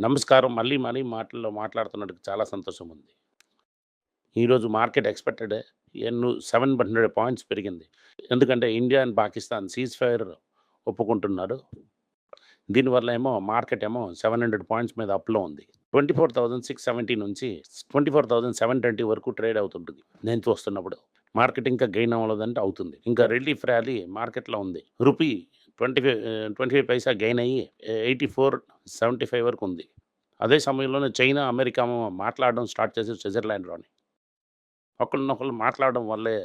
నమస్కారం. మళ్ళీ, మళ్ళీ మాటల్లో మాట్లాడుతున్నందుకు చాలా సంతోషం ఉంది. ఈరోజు మార్కెట్ ఎక్స్‌పెక్టెడ్ ఎన్ను 700 పాయింట్స్ పెరిగింది. ఎందుకంటే India and Pakistan ceasefire ఒప్పుకుంటున్నారు. దీనివల్ల ఏమో మార్కెట్ ఏమో 700 పాయింట్స్ మీద అప్‌లో ఉంది. 24,670 నుంచి 24,720 వరకు ట్రేడ్ అవుతుంటది. నేను చూస్తున్నప్పుడు. మార్కెట్ ఇంకా గెయిన్ అవ్వలేదంటే అవుతుంది. ఇంకా రిలీఫ్ ర్యాలీ మార్కెట్‌లో ఉంది. Rupee twenty five twenty five paisa gain అయ్యి 84.75 వరకు ఉంది. అదే సమయంలోనే చైనా, అమెరికా మాట్లాడడం స్టార్ట్ చేసి స్విట్జర్లాండ్‌లోని. ఒకళ్ళనొకళ్ళు మాట్లాడడం వల్లే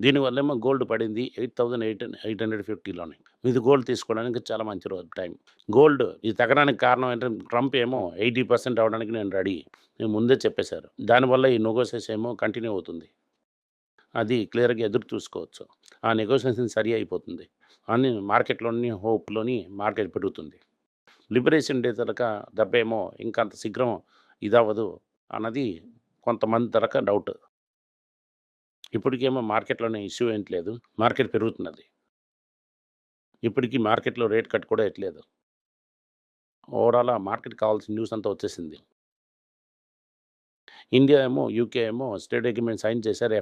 దీనివల్లేమో గోల్డ్ పడింది 8,850లోని. ఇది గోల్డ్ తీసుకోవడానికి చాలా మంచి రోజు టైం. గోల్డ్ ఇది తగ్గడానికి కారణం ఏంటంటే ట్రంప్ ఏమో ఎయిటీ పర్సెంట్ అవడానికి నేను రెడీ. నేను ముందే చెప్పేశారు. దానివల్ల ఈ నెగోషియేషన్ ఏమో కంటిన్యూ అవుతుంది. అది క్లియర్‌గా ఎదురు చూసుకోవచ్చు. ఆ నెగోషియేషన్ సరి అయిపోతుంది. అని మార్కెట్‌లోని హోప్‌లోని మార్కెట్ పెరుగుతుంది. లిబరేషన్ డే తరక దెబ్బేమో ఇంకా అంత శీఘ్రం ఇదవ్వదు అన్నది కొంతమంది తరక డౌట్. ఇప్పటికేమో మార్కెట్‌లోనే ఇష్యూ ఏంటి లేదు. మార్కెట్ పెరుగుతున్నది. ఇప్పటికి మార్కెట్‌లో రేట్ కట్ కూడా ఎట్లేదు ఓవరాల్ ఆ కావాల్సిన న్యూస్ అంతా వచ్చేసింది. ఇండియా ఏమో, యూకే ఏమో స్టేట్ అగ్రిమెంట్ సైన్ చేశారు.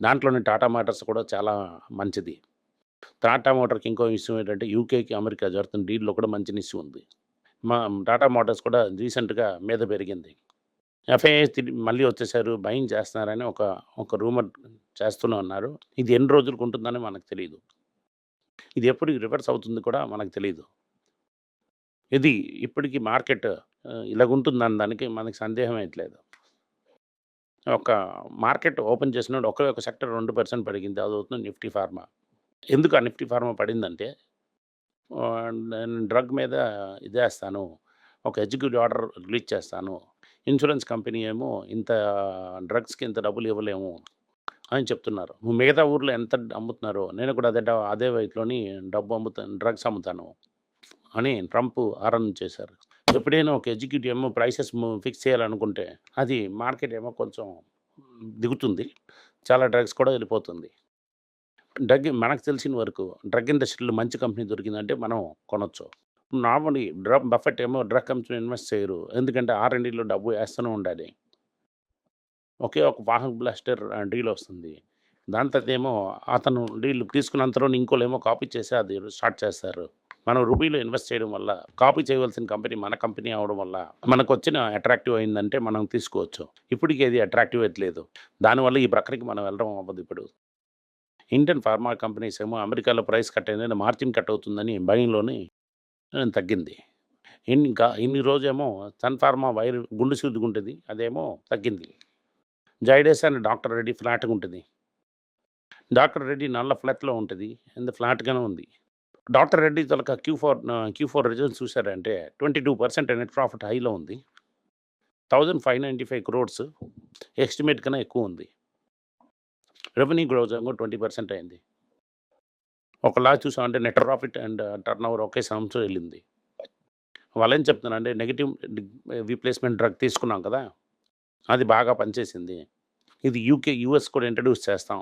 దాంట్లోనే టాటా మోటార్స్ కూడా చాలా మంచిది. టాటా మోటార్‌కి ఇంకో విషయం ఏంటంటే యూకేకి, అమెరికా జరుగుతున్న డీల్‌లో కూడా మంచి ఇష్యూ ఉంది. మా టాటా మోటార్స్ కూడా రీసెంట్‌గా మీద పెరిగింది. ఎఫ్ఐఐ తిరిగి మళ్ళీ వచ్చేసారు. భయం చేస్తున్నారని ఒక ఒక రూమర్ చేస్తూనే ఉన్నారు. ఇది ఎన్ని రోజులకు ఉంటుందని మనకు తెలియదు ఇది ఎప్పుడు రివర్స్ అవుతుంది కూడా మనకు తెలియదు ఇది ఇప్పటికి మార్కెట్ ఇలాగుంటుందని దానికి మనకి సందేహం ఏట్లేదు. ఒక మార్కెట్ ఓపెన్ చేసినప్పుడు ఒకే ఒక సెక్టర్ రెండు పర్సెంట్ పెరిగింది. అవుతుంది నిఫ్టీ ఫార్మా. ఎందుకు ఆ నిఫ్టీ ఫార్మా పడిందంటే నేను డ్రగ్ మీద ఇదేస్తాను. ఒక ఎగ్జిక్యూటివ్ ఆర్డర్ రిలీజ్ చేస్తాను. ఇన్సూరెన్స్ కంపెనీ ఏమో ఇంత డ్రగ్స్‌కి ఇంత డబ్బులు ఇవ్వలేము అని చెప్తున్నారు. మిగతా ఊర్లో ఎంత అమ్ముతున్నారో నేను కూడా అదే డ అదే వైట్‌లోని డబ్బు అమ్ముతాను డ్రగ్స్ అమ్ముతాను అని ట్రంప్ హారన్ చేశారు. ఎప్పుడైనా ఒక ఎగ్జిక్యూటివ్ ఏమో ప్రైసెస్ ఫిక్స్ చేయాలనుకుంటే అది మార్కెట్ ఏమో కొంచెం దిగుతుంది. చాలా డ్రగ్స్ కూడా వెళ్ళిపోతుంది. డ్రగ్ మనకు తెలిసిన వరకు డ్రగ్ ఇండస్ట్రీలో మంచి కంపెనీ దొరికిందంటే మనం కొనొచ్చు. నార్మల్ డ్రగ్ బఫెట్ ఏమో డ్రగ్ కంపెనీ ఇన్వెస్ట్ చేయరు. ఎందుకంటే ఆర్ అండ్ డబ్బు వేస్తూనే ఉండాలి. ఒకే ఒక వాహన్ బ్లాస్టర్ డీల్ వస్తుంది. దాని తర్వాత ఏమో అతను డీల్ తీసుకున్నంతలోనే ఇంకోలేమో కాపీ చేసి అది స్టార్ట్ చేస్తారు. మనం రూపీలో ఇన్వెస్ట్ చేయడం వల్ల కాపీ చేయవలసిన కంపెనీ మన కంపెనీ అవడం వల్ల మనకొచ్చిన అట్రాక్టివ్ అయిందంటే మనం తీసుకోవచ్చు. ఇప్పటికి ఏది అట్రాక్టివ్ లేదు దానివల్ల ఈ ప్రక్రియకి మనం వెళ్ళడం అవ్వదు ఇప్పుడు. ఇండియన్ ఫార్మా కంపెనీస్ ఏమో అమెరికాలో ప్రైస్ కట్ అయిందని మార్జిన్ కట్ అవుతుందని భయంలోనే నేను తగ్గింది. ఇన్ ఇంకా ఇన్ని రోజేమో సన్ ఫార్మా వైర్ గుండు ఉంటుంది అదేమో తగ్గింది. జైడేస్ అనే డాక్టర్ రెడ్డి ఫ్లాట్‌గా ఉంటుంది డాక్టర్ రెడ్డి నల్ల ఫ్లాట్లో ఉంటుంది ఎంత ఫ్లాట్‌గానే ఉంది. Doctor Reddy తొలక Q four Q four results చూసారంటే 22% నెట్ ప్రాఫిట్ హైలో ఉంది. Thousand five ninety five crores estimate కన్నా ఎక్కువ ఉంది. రెవెన్యూ గ్రోత్ ఏమో 20% అయింది. ఒకలా చూసామంటే net profit and turnover ఒకే సంవత్సరం వెళ్ళింది వాళ్ళేం చెప్తున్నారంటే నెగిటివ్ రీప్లేస్‌మెంట్ uh, డ్రగ్ తీసుకున్నాం కదా! అది బాగా పనిచేసింది. ఇది యూకే, యూఎస్ కూడా ఇంట్రడ్యూస్ చేస్తాం.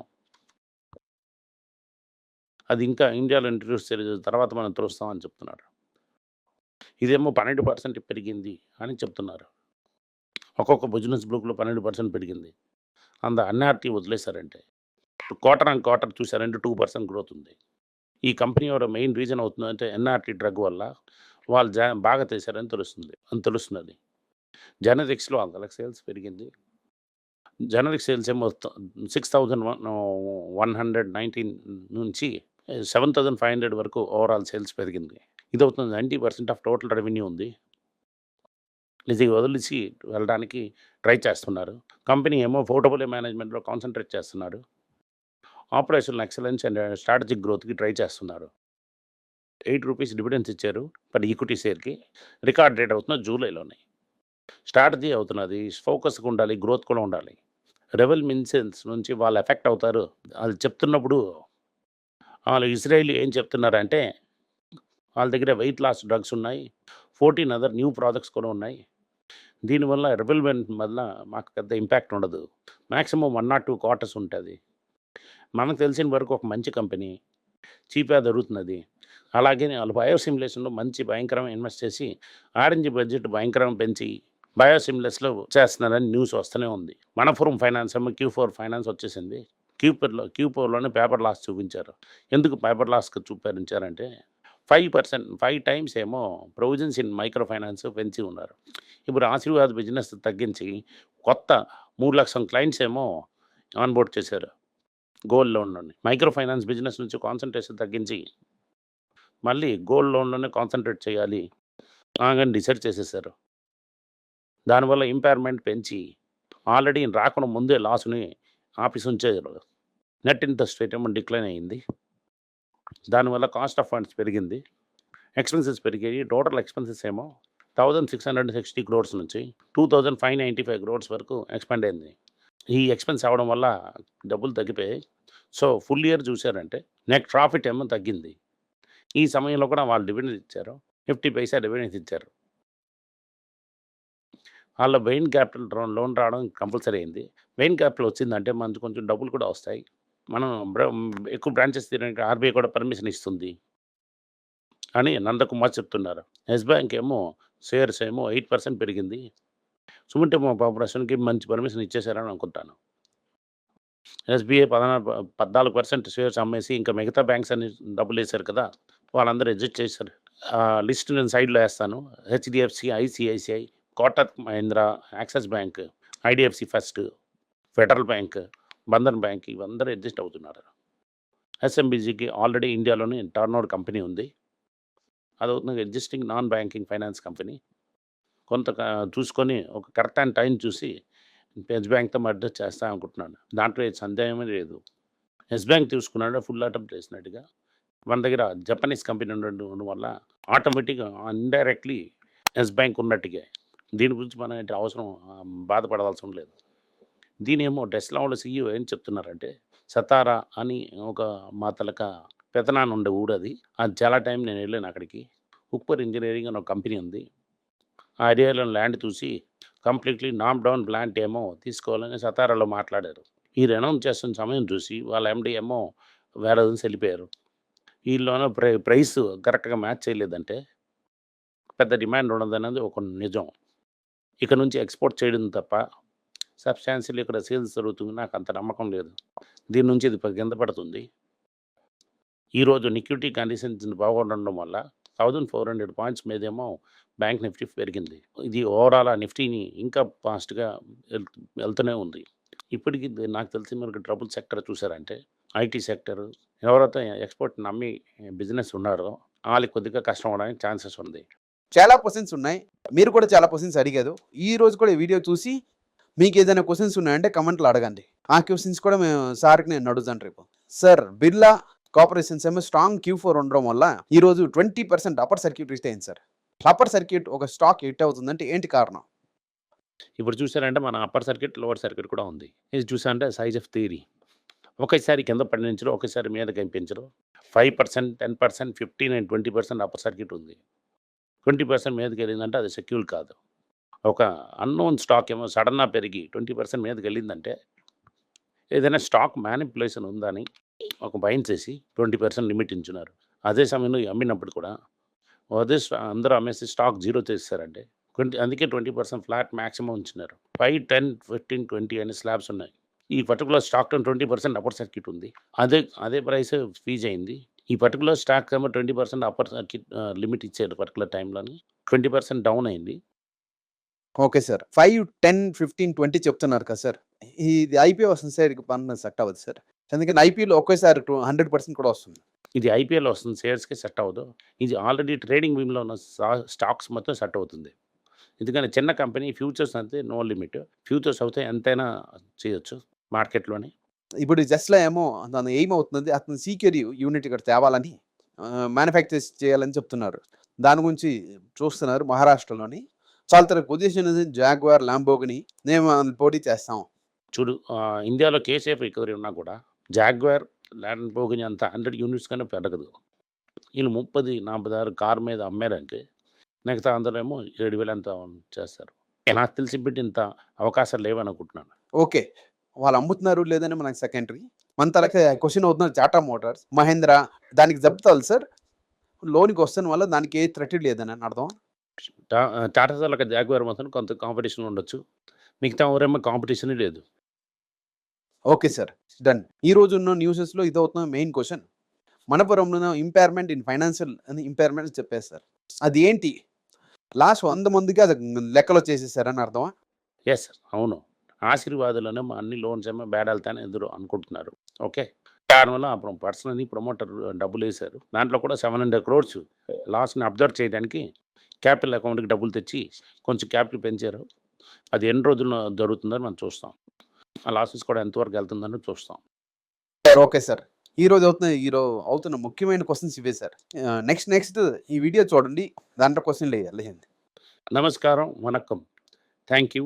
అది ఇంకా ఇండియాలో ఇంట్రడ్యూస్ చేయలేదు. తర్వాత మనం చూస్తాం చెప్తున్నారు. ఇదేమో 12% పెరిగింది అని చెప్తున్నారు. ఒక్కొక్క బిజినెస్ బుక్‌లో 12% పెరిగింది. అంద అన్ఆర్టీ వదిలేసారంటే. క్వార్టర్ అండ్ క్వార్టర్ చూసారంటే టూ పర్సెంట్ గ్రోత్ ఉంది. ఈ కంపెనీ ఎవరో మెయిన్ రీజన్ అవుతుందంటే ఎన్ఆర్‌టీ డ్రగ్ వల్ల వాళ్ళు జా బాగా చేశారని తెలుస్తుంది అని తెలుస్తున్నది. జెనరిక్స్‌లో వాళ్ళకి సేల్స్ పెరిగింది. జనరిక్ సేల్స్ ఏమో six thousand one one hundred nineteen నుంచి 7500 వరకు ఓవరాల్ సేల్స్ పెరిగింది. ఇది అవుతుంది ninety percent of total revenue ఉంది. ఇది వదిలిచి వెళ్ళడానికి ట్రై చేస్తున్నారు. కంపెనీ ఏమో పోర్టబుల్ మేనేజ్మెంట్‌లో కాన్సన్ట్రేట్ చేస్తున్నారు. ఆపరేషనల్ ఎక్సలెన్స్ అండ్ స్ట్రాటజిక్ గ్రోత్‌కి ట్రై చేస్తున్నారు. ఎయిట్ రూపీస్ డివిడెన్స్ ఇచ్చారు. పర్ ఈక్విటీ షేర్‌కి. రికార్డ్ డేట్ అవుతున్న జూలైలోనే. స్ట్రాటజీ అవుతున్నది. ఫోకస్‌గా ఉండాలి. గ్రోత్ కూడా ఉండాలి. రెవెల్ మిన్సెన్స్ నుంచి వాళ్ళు ఎఫెక్ట్ అవుతారు. వాళ్ళు చెప్తున్నప్పుడు వాళ్ళు ఇజ్రాయిల్ ఏం చెప్తున్నారంటే వాళ్ళ దగ్గర వెయిట్ లాస్ డ్రగ్స్ ఉన్నాయి. 14 అదర్ న్యూ ప్రొడక్ట్స్ కూడా ఉన్నాయి. దీనివల్ల రెవెల్‌మెంట్ వల్ల మాకు పెద్ద ఇంపాక్ట్ ఉండదు. Maximum one not two quarters ఉంటుంది మనకు తెలిసిన వరకు ఒక మంచి కంపెనీ. చీప్‌గా దొరుకుతున్నది. అలాగే వాళ్ళు బయోసిమ్యులేషన్లో మంచి భయంకరంగా ఇన్వెస్ట్ చేసి ఆరెంజ్ బడ్జెట్ భయంకరంగా పెంచి బయోసిమ్యులస్లో చేస్తున్నారని న్యూస్ వస్తూనే ఉంది మనఫోరం ఫైనాన్స్ ఏమో క్యూ ఫోర్ ఫైనాన్స్ వచ్చేసింది క్యూపర్లో క్యూ ఫోర్లోనే పేపర్ లాస్ చూపించారు ఎందుకు పేపర్ లాస్కి చూపించారంటే ఫైవ్ పర్సెంట్ ఫైవ్ టైమ్స్ ఏమో ప్రొవిజన్స్ ఇన్ మైక్రో ఫైనాన్స్ పెంచి ఉన్నారు ఇప్పుడు ఆశీర్వాద్ బిజినెస్ తగ్గించి కొత్త మూడు లక్షల క్లయింట్స్ ఏమో ఆన్బోర్డ్ చేశారు గోల్డ్ లోన్లోని. మైక్రో ఫైనాన్స్ బిజినెస్ నుంచి కాన్సన్ట్రేషన్ తగ్గించి మళ్ళీ గోల్డ్ లోన్లోనే కాన్సన్ట్రేట్ చేయాలి అని డిసైడ్ చేసేసారు. దానివల్ల ఇంపైర్మెంట్ పెంచి ఆల్రెడీ రాకుండా ముందే లాస్ని ఆఫీస్ ఉంచారు. నెట్ ఇంట్రెస్ట్ రేట్ ఏమో డిక్లైన్ అయ్యింది దానివల్ల కాస్ట్ ఆఫ్ ఫండ్స్ పెరిగింది. ఎక్స్పెన్సెస్ పెరిగాయి. టోటల్ ఎక్స్పెన్సెస్ ఏమో thousand six hundred sixty crores నుంచి two thousand five ninety five crores వరకు ఎక్స్పాండ్ అయింది. ఈ ఎక్స్పెన్స్ అవ్వడం వల్ల డబ్బులు తగ్గిపోయాయి. సో ఫుల్ ఇయర్ చూశారంటే నెట్ ప్రాఫిట్ ఏమో తగ్గింది. ఈ సమయంలో కూడా వాళ్ళు డివిడెండ్ ఇచ్చారు. ఫిఫ్టీ పైసా డివిడెండ్ ఇచ్చారు. వాళ్ళ వెయిన్ క్యాపిటల్ లోన్ రావడం కంపల్సరీ అయింది. వెయిన్ క్యాపిటల్ వచ్చిందంటే మనకు కొంచెం డబ్బులు కూడా వస్తాయి. మనం ఎక్కువ బ్రాంచెస్ తీయడానికి ఆర్బీఐ కూడా పర్మిషన్ ఇస్తుంది. అని నందకుమార్ చెప్తున్నారు. ఎస్ బ్యాంక్ ఏమో షేర్స్ ఏమో ఎయిట్ పర్సెంట్ పెరిగింది. సుమిట్ ఏమో కార్పొరేషన్కి మంచి పర్మిషన్ ఇచ్చేసారని అనుకుంటాను. ఎస్బీఐ పదనారు పద్నాలుగు పర్సెంట్ షేర్స్ అమ్మేసి ఇంకా మిగతా బ్యాంక్స్ అన్ని డబ్బులు వేశారు కదా వాళ్ళందరూ ఎడ్జిట్ చేశారు. ఆ లిస్ట్ నేను సైడ్లో వేస్తాను. HDFC ICICI Kotak Mahindra Axis Bank IDFC First Federal Bank Bandhan Bank ఇవందరూ adjust అవుతున్నారు. ఎస్ఎంబీజీకి ఆల్రెడీ ఇండియాలోనే టర్న్ కంపెనీ ఉంది అది అవుతుంది existing non banking finance company కొంత చూసుకొని ఒక కరెక్ట్ అయిన టైం చూసి ఎస్ బ్యాంక్తో మర్డర్ చేస్తా అనుకుంటున్నాను. దాంట్లో ఏ సందేహమే లేదు. ఎస్ బ్యాంక్ తీసుకున్నాడు ఫుల్ అటెంప్ట్ చేసినట్టుగా. మన దగ్గర జపనీస్ కంపెనీ ఉండడం ఉండడం వల్ల ఆటోమేటిక్గా ఇండైరెక్ట్లీ ఎస్ బ్యాంక్ ఉన్నట్టుగా. దీని గురించి మనం ఏంటి అవసరం బాధపడవలసిన లేదు. దీని ఏమో టెస్లా సీఈఓ ఏం చెప్తున్నారంటే సతారా అని ఒక మా తలక పెతనాన్ని ఉండే ఊరు అది. అది చాలా టైం నేను వెళ్ళాను అక్కడికి. ఉప్పర్ ఇంజనీరింగ్ అని ఒక కంపెనీ ఉంది. ఆ ఏరియాలో ల్యాండ్ చూసి కంప్లీట్లీ నామ్ డౌన్ ప్లాంట్ ఏమో తీసుకోవాలని సతారాలో మాట్లాడారు. ఈ రెనౌన్స్ చేస్తున్న సమయం చూసి వాళ్ళ ఎండి ఏమో వేరే దిన వెళ్ళిపోయారు వీళ్ళలోనూ ప్రై ప్రైస్ కరెక్ట్గా మ్యాచ్ చేయలేదంటే పెద్ద డిమాండ్ ఉండదనేది ఒక నిజం. ఇక్కడ నుంచి ఎక్స్పోర్ట్ చేయడం తప్ప సబ్స్టాన్షియల్ ఇక్కడ సేల్స్ జరుగుతుంది నాకు అంత నమ్మకం లేదు. దీని నుంచి ఇది కింద పడుతుంది. ఈరోజు నిక్యూటీ కండిషన్స్ బాగుండడం వల్ల థౌజండ్ ఫోర్ హండ్రెడ్ పాయింట్స్ మీదేమో బ్యాంక్ నిఫ్టీ పెరిగింది. ఇది ఓవరాల్ ఆ నిఫ్టీని ఇంకా ఫాస్ట్గా వెళ్తూనే ఉంది. ఇప్పటికి నాకు తెలిసి మనకి ట్రబుల్ సెక్టర్ చూసారంటే ఐటీ సెక్టర్ ఎవరైతే ఎక్స్పోర్ట్ నమ్మి బిజినెస్ ఉన్నారో వాళ్ళకి కొద్దిగా కష్టం అవడానికి ఛాన్సెస్ ఉంది. చాలా క్వశ్చన్స్ ఉన్నాయి. మీరు కూడా చాలా క్వశ్చన్స్ అడిగారు. ఈ రోజు కూడా వీడియో చూసి మీకు ఏదైనా క్వశ్చన్స్ ఉన్నాయంటే కమెంట్లో అడగండి. ఆ క్వశ్చన్స్ కూడా మేము సార్కి నేను అడుగుతాను రేపు. సార్ బిర్లా కాపరేషన్స్ ఏమో స్ట్రాంగ్ క్యూ ఫోర్ ఉండడం వల్ల ఈరోజు twenty percent upper circuit reach అయింది సార్. అప్పర్ సర్క్యూట్ ఒక స్టాక్ హిట్ అవుతుందంటే ఏంటి కారణం? ఇప్పుడు చూసారంటే మన అప్పర్ సర్క్యూట్ లోవర్ సర్క్యూట్ కూడా ఉంది. ఇది చూసారంటే సైజ్ ఆఫ్ థియరీ ఒకేసారి కింద పడించరు ఒకేసారి మీద కనిపించరు five percent ten percent fifteen and twenty percent upper circuit ఉంది. ట్వంటీ పర్సెంట్ మీదకి వెళ్ళిందంటే అది సెక్యూర్ కాదు. ఒక అన్నోన్ స్టాక్ ఏమో సడన్గా పెరిగి ట్వంటీ పర్సెంట్ మీదకి వెళ్ళిందంటే ఏదైనా స్టాక్ మ్యానిపులేషన్ ఉందని ఒక బైన్ చేసి ట్వంటీ పర్సెంట్ లిమిట్ ఉంచున్నారు. అదే సమయంలో అమ్మినప్పుడు కూడా అదే అందరూ అమ్మేసి స్టాక్ జీరో చేస్తారంటే ట్వంటీ అందుకే ట్వంటీ పర్సెంట్ ఫ్లాట్ మ్యాక్సిమం ఉంచినారు ఫైవ్ టెన్ ఫిఫ్టీన్ ట్వంటీ అనే స్లాబ్స్ ఉన్నాయి. ఈ particular stock twenty percent upper circuit ఉంది. అదే అదే ప్రైస్ ఫీజ్ అయింది. ఈ పర్టికులర్ స్టాక్ ఏమో twenty percent upper circuit limit ఇచ్చారు పర్టికులర్ టైంలోని. ట్వంటీ పర్సెంట్ డౌన్ అయింది. Okay sir. Five ten fifteen twenty చెప్తున్నారు కదా సార్. ఇది ఐపీఓ వస్తుంది సార్ పన్ను సెట్ అవ్వదు సార్. ఎందుకంటే ఐపీఓలో ఒకేసారి టూ హండ్రెడ్ పర్సెంట్ కూడా వస్తుంది. ఇది ఐపీఎల్ వస్తుంది షేర్స్కి సెట్ అవ్వదు. ఇది ఆల్రెడీ ట్రేడింగ్ భీమ్లో ఉన్న స్టా- స్టాక్స్ మొత్తం సెట్ అవుతుంది. ఎందుకంటే చిన్న కంపెనీ ఫ్యూచర్స్ అంతే నో లిమిట్. ఫ్యూచర్స్ అయితే ఎంతైనా చేయొచ్చు మార్కెట్లోని. ఇప్పుడు జస్ట్లో ఏమో తను ఎయిమ్ అవుతుంది అతను సీక్యూర్ యూనిట్ ఇక్కడ తేవాలని మ్యానుఫ్యాక్చర్ చేయాలని చెప్తున్నారు. దాని గురించి చూస్తున్నారు మహారాష్ట్రలోని. చాలా తన పొజిషన్ జాగ్వార్ ల్యాంబోగిని మేము పోటీ చేస్తాం. చూడు ఇండియాలో కేసీఎఫ్ రికవరీ ఉన్నా కూడా జాగ్వార్ ల్యాండ్ పోగిని అంత హండ్రెడ్ యూనిట్స్ కన్నా పెరగదు. వీళ్ళు ముప్పది నలభై ఆరు కారు మీద అమ్మారంటే మిగతా అందరూ ఏమో ఏడు వేలు అంత చేస్తారు. నాకు తెలిసి బిడ్డ ఇంత అవకాశాలు లేవనుకుంటున్నాను. ఓకే. వాళ్ళు అమ్ముతున్నారు లేదని మనకి సెకండరీ మన తలకి క్వశ్చన్ అవుతున్నారు టాటా మోటార్స్ మహేంద్ర దానికి చెప్తారు సార్. లోన్కి వస్తున్న వల్ల దానికి ఏ థ్రెట్ లేదని అర్థం టాటా స్టీల్ జాగ్వార్ మాత్రం కొంత కాంపిటీషన్ ఉండొచ్చు. మిగతా ఎవరేమో కాంపిటీషన్ లేదు. Okay sir. డన్. ఈ రోజు ఉన్న న్యూసెస్లో ఇది అవుతున్న మెయిన్ క్వశ్చన్. మనపురంలో ఇంపైర్మెంట్ ఇన్ ఫైనాన్షియల్ అని ఇంపైర్మెంట్ చెప్పేసి సార్ అది ఏంటి? లాస్ట్ వంద మందికి అది లెక్కలో చేసేసారని అర్థమా? ఎస్ అవును. ఆశీర్వాదాలోనే మా అన్ని లోన్స్ ఏమో బేడాలతోనే ఎదురు అనుకుంటున్నారు. ఓకే? కారణంలో అప్పుడు పర్సనల్ని ప్రమోటర్ డబ్బులు వేశారు దాంట్లో కూడా సెవెన్ హండ్రెడ్ క్రోర్స్ లాస్ని అబ్జర్వ్ చేయడానికి క్యాపిటల్ అకౌంట్కి డబ్బులు తెచ్చి కొంచెం క్యాపిటల్ పెంచారు. అది ఎన్ని రోజుల్లో జరుగుతుందని మనం చూస్తాం. ఆ లాసెస్ కూడా ఎంతవరకు వెళ్తుందని చూస్తాం. Okay sir. ఈ రోజు అవుతున్న ఈ రోజు అవుతున్న ముఖ్యమైన క్వశ్చన్స్ ఇవే సార్. నెక్స్ట్ నెక్స్ట్ ఈ వీడియో చూడండి దాంట్లో క్వశ్చన్ లేదు నమస్కారం వనక్కం. Thank you